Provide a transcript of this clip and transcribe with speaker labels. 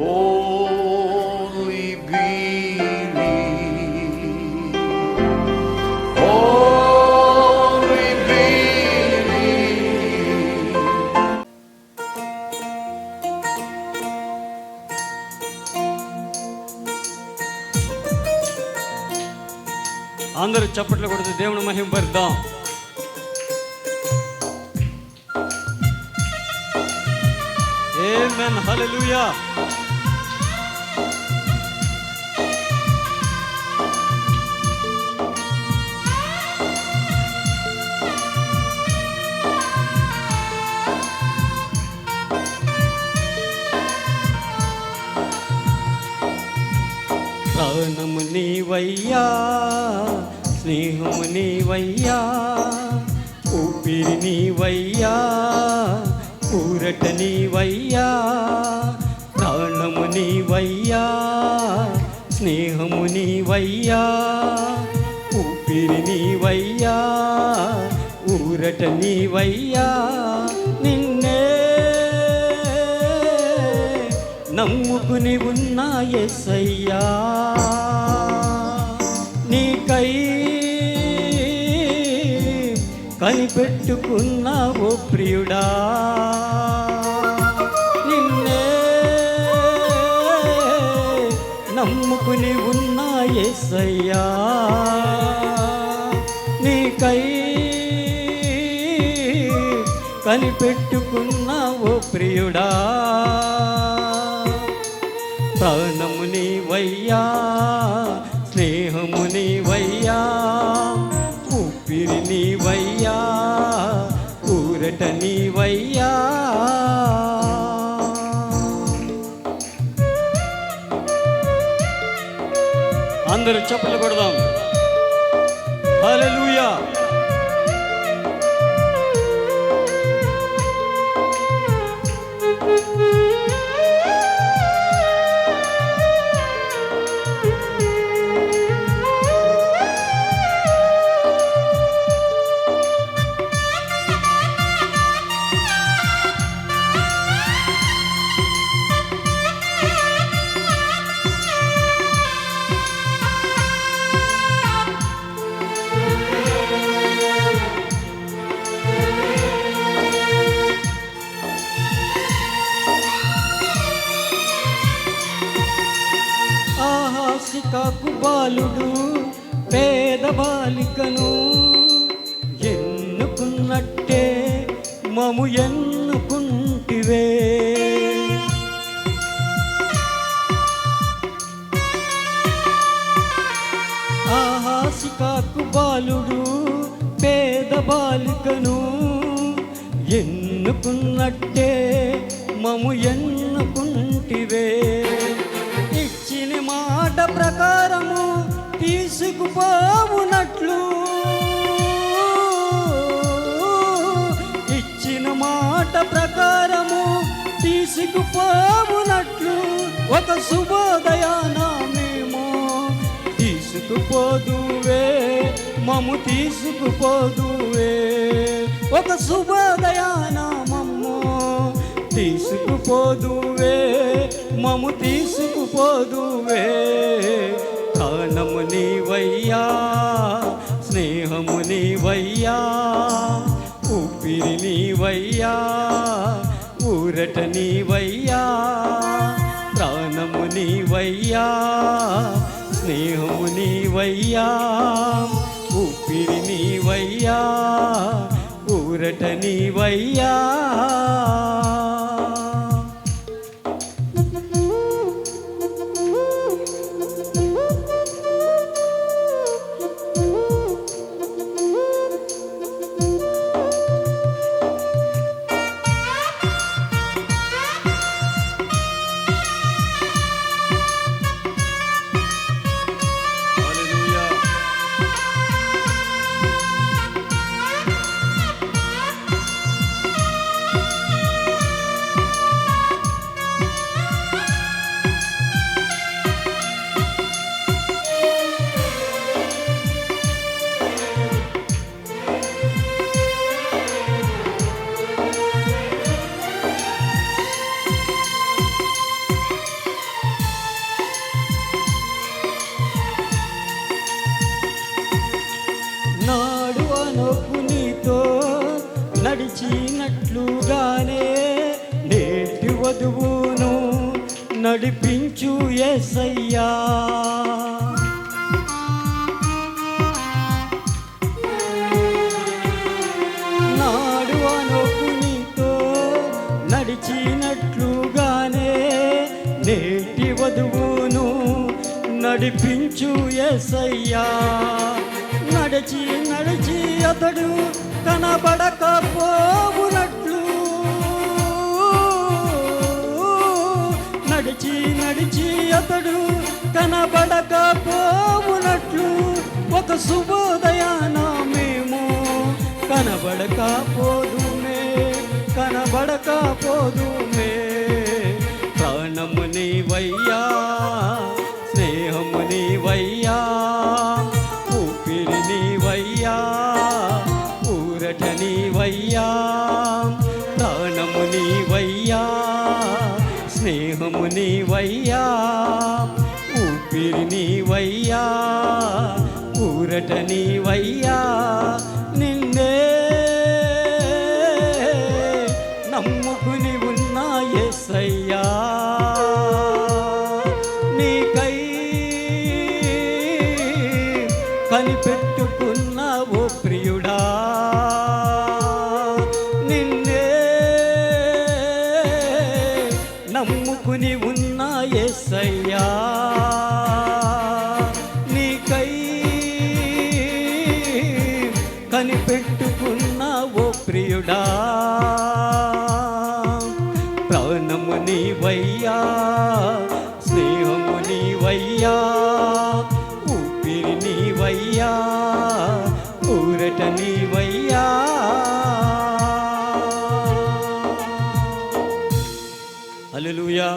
Speaker 1: Only believe. Only believe.
Speaker 2: అందరూ చప్పట్లు కొడుతూ దేవుని మహిమ పరుద్దాం ఆమేన్ నీవయ్యా స్నేహము నీవయ్యా ఊపిరి నీవయ్యా ఊరట నీవయ్యా ప్రాణము నీవయ్యా స్నేహము నీవయ్యా ఊపిరి నీవయ్యా ఊరట నీవయ్యా నిన్నే నమ్ముకుని ఉన్నాయే సయ్యా నీకై కనిపెట్టుకున్నావు ప్రియుడా. నిన్నే నమ్ముకుని ఉన్నా ఎస్సయ్యా నీకై కనిపెట్టుకున్నావు ప్రియుడా. ప్రాణము నీవయ్యా. నీవయ్యా. అందరూ చెప్పులు కొడదాం. హల్లెలూయా. కాకు బాలుడు పేద బాలికను ఎన్నుకున్నట్టే మము ఎన్నుకుంటివే. ఆహాసికాకు బాలుడు పేద బాలికను ఎన్నుకున్నట్టే మము ఎన్నుకుంటివే. ఇచ్చిన మాట ప్రకారము తీసుకుపోవునట్లు. ఇచ్చిన మాట ప్రకారము తీసుకుపోవునట్లు. ఒక శుభోదయాన మేము తీసుకుపోదువే మము తీసుకుపోదువే. ఒక శుభోదయాన తీసుకుపోదువే మము తీసుకుపోదువే. ప్రాణము నీవయ్యా స్నేహము నీవయ్యా ఊపిరి నీవయ్యా ఊరట నీవయ్యా ప్రాణము నీవయ్యా స్నేహము నీవయ్యా ఊపిరి నీవయ్యా ఊరట నీవయ్యా. నడిచినట్లుగానే నేటి వధువును నడిపించు ఎసయ్యా నాడు అనుకునితో నడిచినట్లుగానే నేటి వధువును నడిపించు ఎసయ్యా నడిచి నడిచి అతడు కనబడకపోవునట్లు నడిచి నడిచి అతడు కనబడకపోవునట్లు ఒక శుభోదయాన మేము కనబడకపోదుమే కనబడకపోదుమే ప్రాణము నీవయ్యా మొదట నీవయ్యా ప్రాణము నీవయ్యా స్నేహము నీవయ్యా ఊపిరి నీవయ్యా ఊరట నీవయ్యా నిన్నే నమ్ముకుని ఉన్నా ఎస్సయ్యా నీకై కనిపెట్టుకున్న ప్రియ నీవయ్యా ఊపిరి నీవయ్యా ఊరట నీవయ్యా. హల్లెలూయా.